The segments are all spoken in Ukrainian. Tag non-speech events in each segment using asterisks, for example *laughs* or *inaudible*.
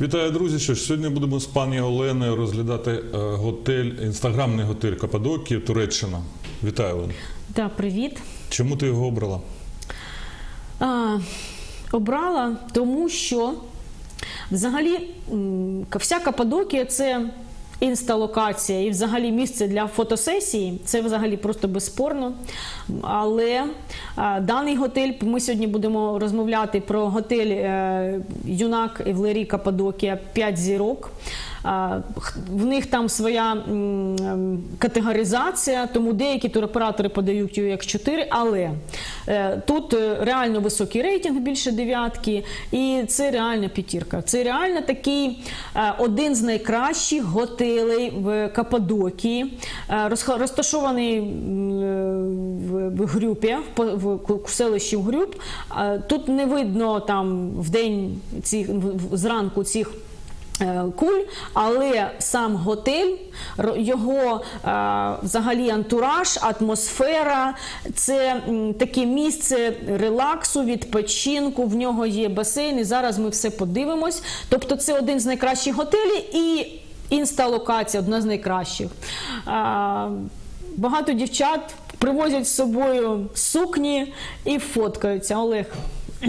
Вітаю, друзі! Що ж, сьогодні будемо з пані Оленою розглядати е, готель, інстаграмний готель Каппадокії, Туреччина. Вітаю, Олена. Да, привіт. Чому ти його обрала? А, обрала, тому що взагалі вся Каппадокія – це інсталокація і взагалі місце для фотосесії. Це взагалі просто безспорно. Але а, даний готель, ми сьогодні будемо розмовляти про готель е, Юнак Евлері Каппадокія 5 зірок. В них там своя ем, категоризація, тому деякі туроператори подають його як 4, але е, тут е, реально високий рейтинг, більше дев'ятки, і це реальна п'ятірка. Це реально такий е, один з найкращих готелей в Каппадокії, е, розташований в, Грюпі, в, селищі Грюп. Тут не видно там в день цих зранку цих. Е, Куль, але сам готель, його е, взагалі антураж, атмосфера, це таке місце релаксу, відпочинку. В нього є басейн, і зараз ми все подивимось. Тобто, це один з найкращих готелів і інсталокація одна з найкращих. Е, багато дівчат привозять з собою сукні і фоткаються. Олег. *clears throat*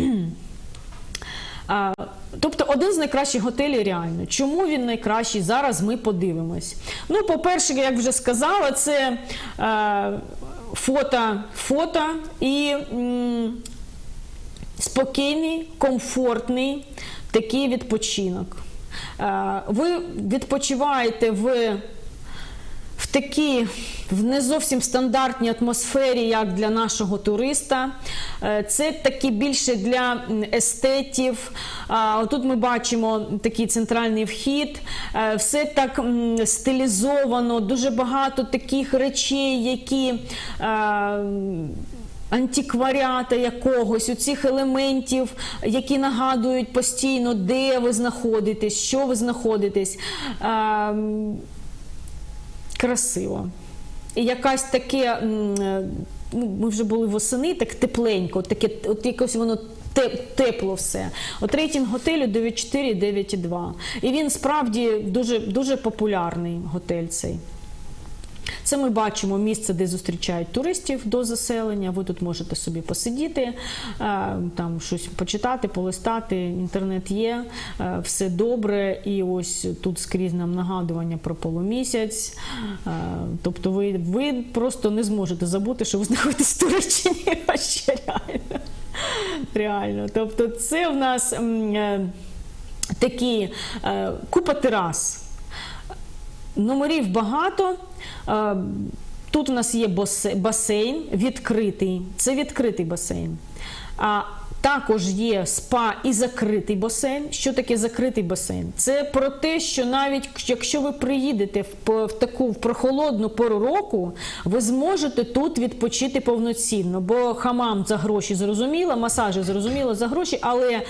Тобто один з найкращих готелів реально. Чому він найкращий? Зараз ми подивимось. Ну, по-перше, як вже сказала, це е, фото, фото і м, спокійний, комфортний такий відпочинок. Е, ви відпочиваєте в такій в не зовсім стандартній атмосфері, як для нашого туриста. Е, Це таки більше для естетів. Тут ми бачимо такий центральний вхід. Е, Все так стилізовано, дуже багато таких речей, які. е, Антикваріата якогось, у цих елементів, які нагадують постійно, де ви знаходитесь, що ви знаходитесь. Красиво. І якась таке, е, ну, ми вже були восени, так тепленько, таке, от якось воно тепло все. От рейтинг готелю 9,4, 9,2. І він справді дуже, дуже популярний готель цей. Це ми бачимо місце, де зустрічають туристів до заселення. Ви тут можете собі посидіти, е, там щось почитати, полистати. Інтернет є, е, все добре. І ось тут скрізь нам нагадування про полумісяць. Е, Тобто, ви, ви просто не зможете забути, що ви знаходитесь в Туреччині. *laughs* Реально. Тобто, це в нас такі купа терас. Номерів багато. Тут у нас є басейн відкритий. Це відкритий басейн. Також є спа і закритий басейн. Що таке закритий басейн? Це про те, що навіть якщо ви приїдете в, в таку в прохолодну пору року, ви зможете тут відпочити повноцінно. Бо хамам за гроші зрозуміло, масажі зрозуміло за гроші, але е,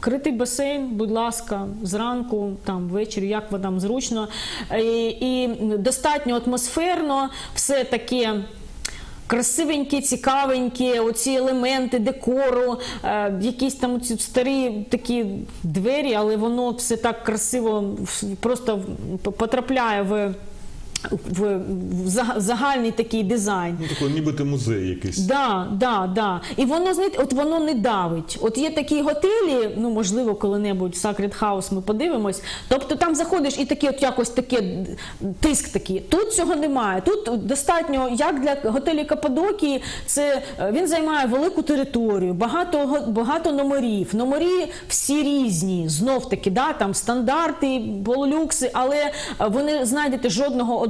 критий басейн, будь ласка, зранку, там ввечері, як вам зручно. І, і достатньо атмосферно, все таке. Красивенькі, цікавенькі, оці елементи декору, е, якісь там ці старі такі двері, але воно все так красиво просто потрапляє в, в, в загальний такий дизайн. Ну, такий нібито музей якийсь. Да, да, да. І воно знаєте, от воно не давить. От є такі готелі, ну можливо, коли-небудь в Sacred House ми подивимось. Тобто там заходиш і таке, от якось таке тиск такий. Тут цього немає. Тут достатньо, як для готелі Каппадокії, це е, він займає велику територію, багато багато номерів. Номері всі різні. Знов таки, да, там стандарти, полюкси, але е, ви не знайдете жодного од-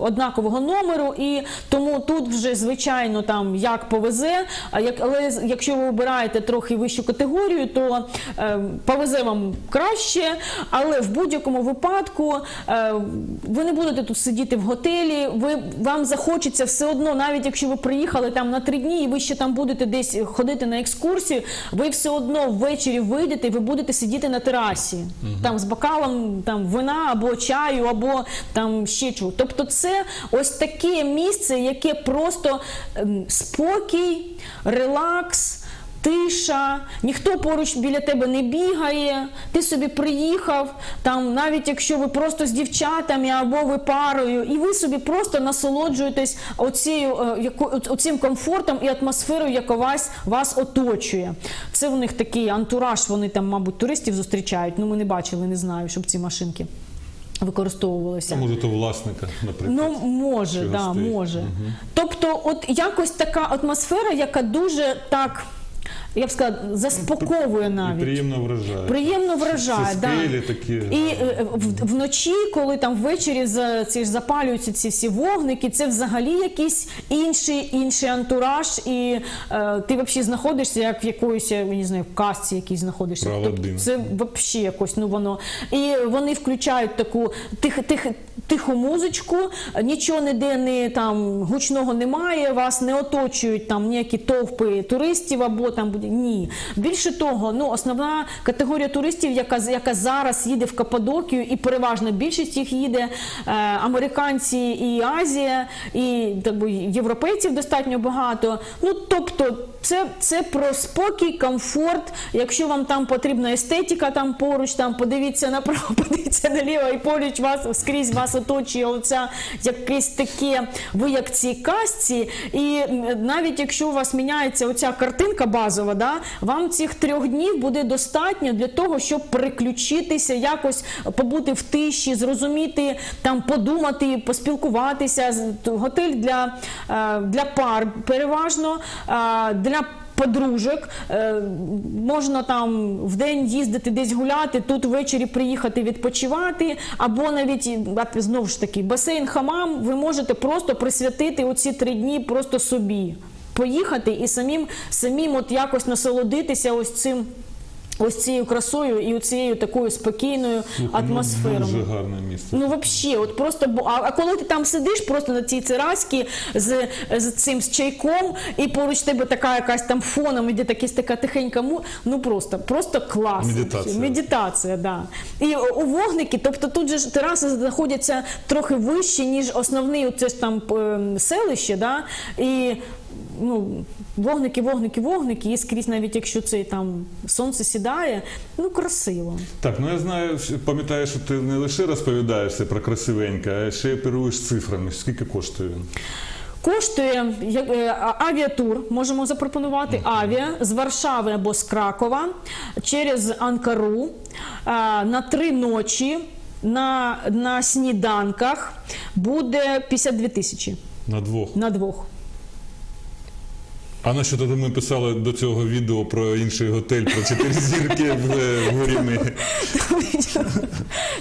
однакового номеру, і тому тут вже звичайно там як повезе. А як але якщо ви обираєте трохи вищу категорію, то е, повезе вам краще. Але в будь-якому випадку е, ви не будете тут сидіти в готелі. Ви вам захочеться все одно, навіть якщо ви приїхали там на три дні, і ви ще там будете десь ходити на екскурсію, ви все одно ввечері вийдете, і ви будете сидіти на терасі, там з бокалом там вина або чаю, або там ще чого. Тобто, це ось таке місце, яке просто ем, спокій, релакс. тиша, ніхто поруч біля тебе не бігає, ти собі приїхав, там, навіть якщо ви просто з дівчатами або ви парою, і ви собі просто насолоджуєтесь оцією, е, оцим комфортом і атмосферою, яка вас, вас оточує. Це у них такий антураж, вони там, мабуть, туристів зустрічають. Ну, ми не бачили, не знаю, щоб ці машинки використовувалися. А може, то власника, наприклад. Ну, може, да, гостей. може. Тобто, от якось така атмосфера, яка дуже так, я б сказала, заспоковує І навіть. приємно вражає. Приємно вражає, да. такі. І е, в- вночі, коли там ввечері за ці ж запалюються ці всі вогники, це взагалі якийсь інший інший антураж, і е, ти взагалі знаходишся як в якоїсь, я не знаю, в казці якійсь знаходишся. Тобто це взагалі якось, ну воно. І вони включають таку тих, тих, тиху музичку, нічого ніде не там гучного немає, вас не оточують там ніякі товпи туристів або там будь- ні. Більше того, ну основна категорія туристів, яка яка зараз їде в Каппадокію, і переважно більшість їх їде е, американці і Азія, і так би, європейців достатньо багато. Ну тобто, це, це про спокій, комфорт. Якщо вам там потрібна естетика, там поруч, там подивіться направо, *laughs* подивіться наліво, і поруч вас скрізь вас оточує оця якесь таке, ви як цій казці. І навіть якщо у вас міняється оця картинка базова, да, вам цих трьох днів буде достатньо для того, щоб переключитися, якось побути в тиші, зрозуміти, там подумати, поспілкуватися. Готель для, е, для пар переважно, е, для Подружок Е, можна там в день їздити десь гуляти, тут ввечері приїхати відпочивати, або навіть знову ж таки басейн, хамам. Ви можете просто присвятити оці три дні просто собі. Поїхати і самим, самим от якось насолодитися ось цим. Ось цією красою і цією такою спокійною Слухай, ну, атмосферою. Дуже гарне місце. Ну, взагалі, от просто а, а коли ти там сидиш просто на цій цераські з, з цим з чайком, і поруч тебе така якась там фоном іде якась така тихенька му, ну просто, просто клас. Медитація. Медитація, да. І у у вогники, тобто тут же тераси знаходяться трохи вище, ніж основний оце ж там ем, селище, да? і ну, вогники, вогники, вогники, і скрізь, навіть якщо це там сонце сідає, ну красиво. Так, ну я знаю, пам'ятаю, що ти не лише розповідаєшся про красивеньке, а ще й оперуєш цифрами. Скільки коштує він? Коштує е, авіатур, можемо запропонувати авіа з Варшави або з Кракова через Анкару на три ночі на, на сніданках буде 52 тисячі На двох. на двох. А на що тоді ми писали до цього відео про інший готель, про чотири зірки в, е, Горіми?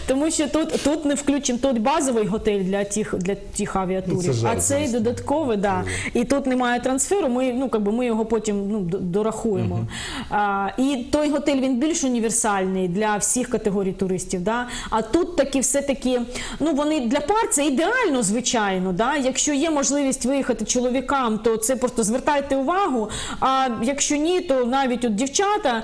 Тому що тут, тут не включимо тут базовий готель для тих, для тих авіатурів, Ну, це а цей додатковий, да. І тут немає трансферу, ми, ну, якби ми його потім ну, дорахуємо. А, і той готель він більш універсальний для всіх категорій туристів. Да? А тут такі все-таки, ну вони для пар це ідеально, звичайно. Да? Якщо є можливість виїхати чоловікам, то це просто звертайте увагу. А якщо ні, то навіть от дівчата.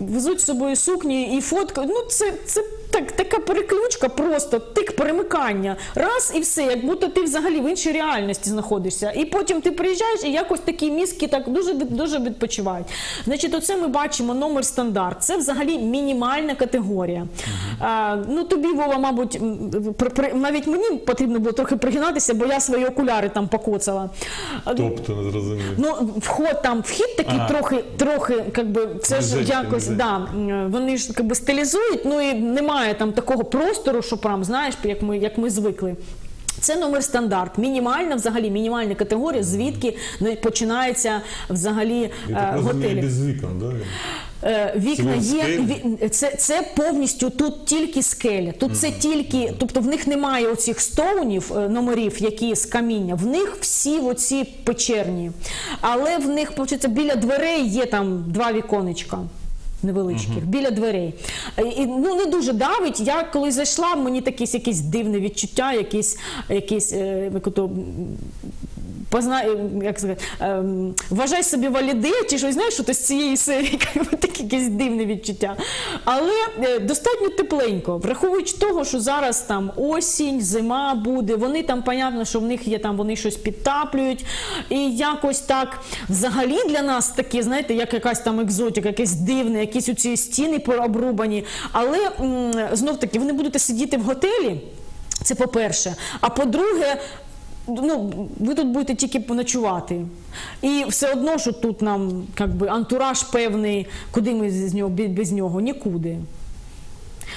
Везуть з собою сукні і фотки. Ну, це, це так, така переключка, просто тик перемикання. Раз і все, як будто ти взагалі в іншій реальності знаходишся. І потім ти приїжджаєш і якось такі мізки так дуже, дуже відпочивають. Значить, оце ми бачимо номер стандарт. Це взагалі мінімальна категорія. А, ну тобі, Вова, мабуть, при- при- навіть мені потрібно було трохи пригинатися, бо я свої окуляри там покоцала. Тобто, не зрозумів. Ну, вход там, вхід такий Ага. трохи, трохи, якби це ж якось, да, вони ж якби стилізують, ну і немає там такого простору, що прям, знаєш, як ми, як ми звикли. Це номер стандарт, мінімальна взагалі мінімальна категорія, звідки починається взагалі Я е, так готелі. без вікон, да? Е, Вікна є, це, це повністю тут тільки скеля. Тут це тільки, тобто в них немає оцих стоунів, е, номерів, які з каміння. В них всі оці печерні. Але в них, виходить, біля дверей є там два віконечка. Невеличких, біля дверей. І, ну, не дуже давить. Я коли зайшла, мені таке якесь дивне відчуття, якісь якісь. е, як позна, е, як сказати, ем, вважай собі валіди, чи щось знаєш, що з цієї серії *laughs* таке якесь дивне відчуття. Але е, достатньо тепленько, враховуючи того, що зараз там осінь, зима буде, вони там, понятно, що в них є там, вони щось підтаплюють. І якось так взагалі для нас таке, знаєте, як якась там екзотика, якесь дивне, якісь оці стіни обрубані. Але знов таки, ви не будете сидіти в готелі. Це по-перше. А по-друге, ну, ви тут будете тільки поночувати. І все одно, що тут нам как би, антураж певний, куди ми з нього, без нього? Нікуди.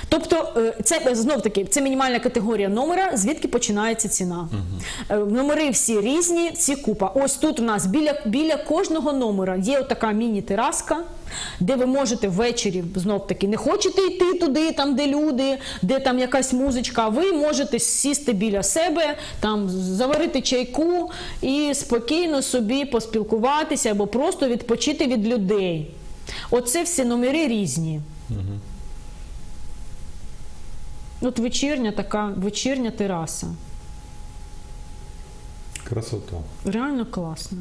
Тобто, е, це знов таки це мінімальна категорія номера, звідки починається ціна. Е, Номери всі різні, всі купа. Ось тут у нас біля, біля кожного номера є така міні-тераска, де ви можете ввечері знов таки не хочете йти туди, там де люди, де там якась музичка. Ви можете сісти біля себе, там заварити чайку і спокійно собі поспілкуватися або просто відпочити від людей. Оце всі номери різні. От вечірня така вечірня тераса. Красота. Реально класно.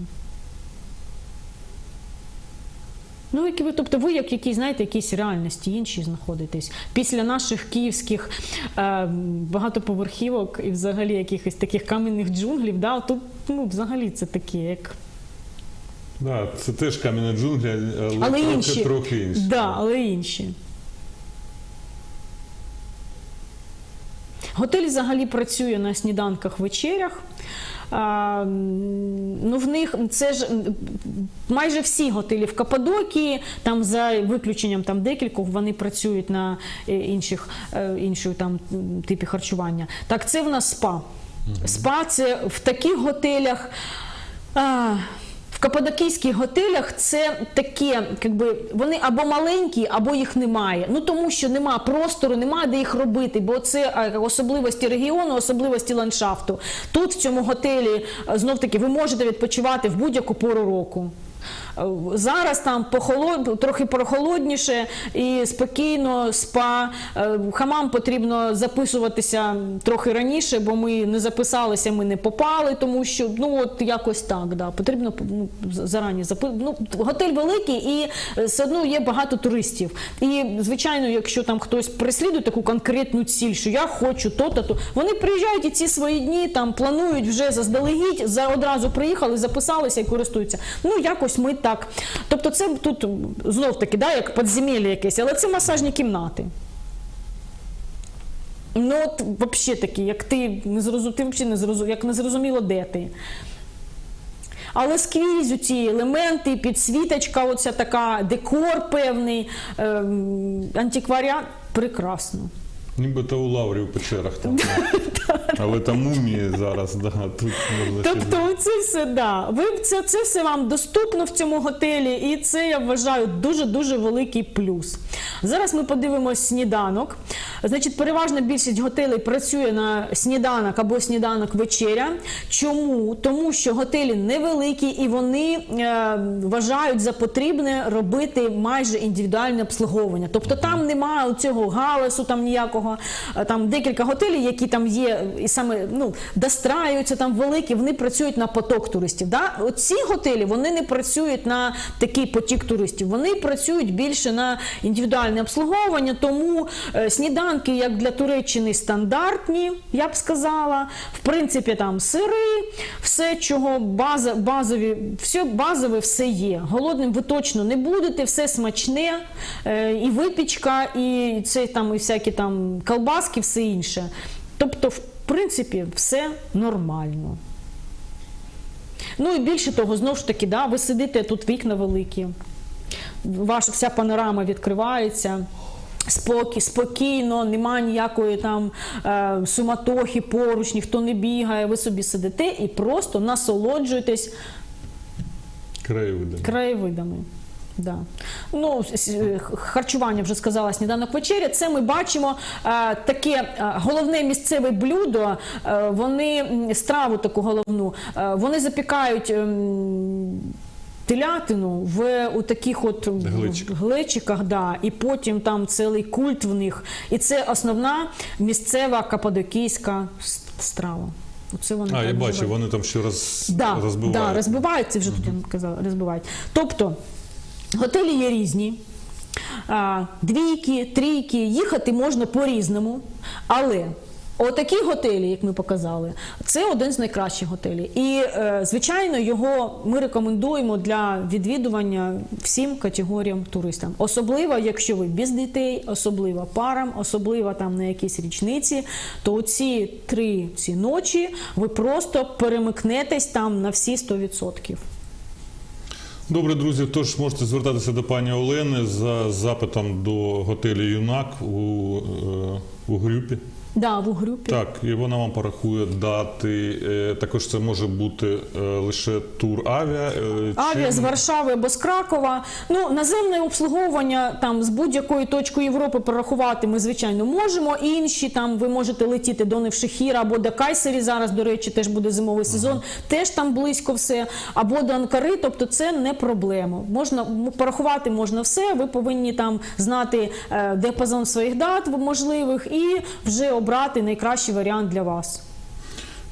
Ну, які ви, тобто ви як якісь, знаєте, якісь реальності інші знаходитесь. Після наших київських е, багатоповерхівок і взагалі якихось таких кам'яних джунглів, да, тут ну, взагалі це таке, як. Да, це теж кам'яні джунглі, але, Але трохи, інші. трохи інші. Да, але інші. Готель взагалі працює на сніданках вечерях. А, ну, в них це ж майже всі готелі в Каппадокії, там за виключенням там декількох, вони працюють на е, інших, е, іншої там типі харчування. Так, це в нас спа. Спа це в таких готелях. А, в каппадокійських готелях це таке, якби вони або маленькі, або їх немає. Ну тому що нема простору, нема де їх робити, бо це е, особливості регіону, особливості ландшафту. Тут в цьому готелі знов таки ви можете відпочивати в будь-яку пору року. Зараз там похолод, трохи прохолодніше і спокійно спа. Е, Хамам потрібно записуватися трохи раніше, бо ми не записалися, ми не попали, тому що ну от якось так. Да. Потрібно ну, зарані запи... ну, Готель великий і е, все одно є багато туристів. І звичайно, якщо там хтось переслідує таку конкретну ціль, що я хочу то-то, то вони приїжджають і ці свої дні там планують вже заздалегідь, за одразу приїхали, записалися і користуються. Ну якось ми так. Тобто, це тут знов таки, да, як підземелля якесь, але це масажні кімнати. Ну, от взагалі такі, як ти не зрозумів, взагалі не зрозумів, як не зрозуміло, де ти. Але скрізь ці елементи, підсвіточка, оця така, декор певний, ем, антикваріат прекрасно. Нібито у лаврі в печерах там. *laughs* Але там мумії зараз, да, тут можна ще Тобто, це все да. Ви це, це все вам доступно в цьому готелі, і це я вважаю дуже дуже великий плюс. Зараз ми подивимось сніданок. Значить, переважна більшість готелей працює на сніданок або сніданок вечеря. Чому? Тому що готелі невеликі і вони е, вважають за потрібне робити майже індивідуальне обслуговування. Тобто там немає цього галасу, там ніякого. Е, Там декілька готелів, які там є, і саме ну, достраюються там великі, вони працюють на поток туристів. Да? Оці готелі вони не працюють на такий потік туристів. Вони працюють більше на індивідуальне обслуговування, тому е, сніданки, як для Туреччини, стандартні, я б сказала. В принципі, там сири, все, чого база, базові, все базове все є. Голодним ви точно не будете, все смачне, е, і випічка, і це там, і всякі там колбаски, все інше. Тобто, принципі, все нормально. Ну і більше того, знову ж таки, да, ви сидите тут вікна великі, ваша вся панорама відкривається. Спокій, спокійно, немає ніякої там е, суматохи поруч, ніхто не бігає. Ви собі сидите і просто насолоджуєтесь краєвиди. краєвидами. Да. Ну, е, харчування вже сказала сніданок вечеря. Це ми бачимо е, таке е, головне місцеве блюдо. Е, вони страву таку головну. Вони запікають. ем, Телятину в у таких от Глечиках. глечиках, да, і потім там цілий культ в них. І це основна місцева кападокійська страва. Оце вони А, я бачу, вони там ще раз да, розбивають. Да, розбиваються вже тут я казала, розбивають. Тобто готелі є різні. Двійки, трійки, їхати можна по-різному, але отакі готелі, як ми показали, це один з найкращих готелів. І, е, звичайно, його ми рекомендуємо для відвідування всім категоріям туристам. Особливо, якщо ви без дітей, особливо парам, особливо там на якісь річниці, то ці три ці ночі ви просто перемикнетесь там на всі 100%. Добре, друзі. Тож можете звертатися до пані Олени за запитом до готелю Юнак у, е, у групі. Да, в групі. Так, і вона вам порахує дати. Е, Також це може бути е, лише тур авіа. е, Авіа чи- з Варшави або з Кракова. Ну, наземне обслуговування там з будь-якої точки Європи порахувати ми, звичайно, можемо. Інші там ви можете летіти до Невшехіра або до Кайсері. Зараз, до речі, теж буде зимовий сезон. Теж там близько все. Або до Анкари. Тобто це не проблема. Можна порахувати можна все. Ви повинні там знати диапазон своїх дат можливих і вже обрати найкращий варіант для вас.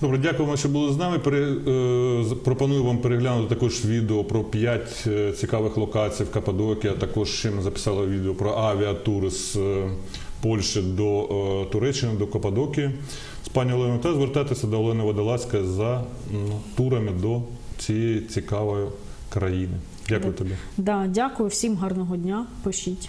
Добре, дякуємо, що були з нами. Е, пропоную вам переглянути також відео про 5 цікавих локацій в Каппадокії, а також ще ми записали відео про авіатури з е, Польщі до е, Туреччини, до Каппадокії з пані Оленою та звертайтеся до Олени Водолазької за турами до цієї цікавої країни. Дякую тобі. Да, дякую всім гарного дня. Пишіть.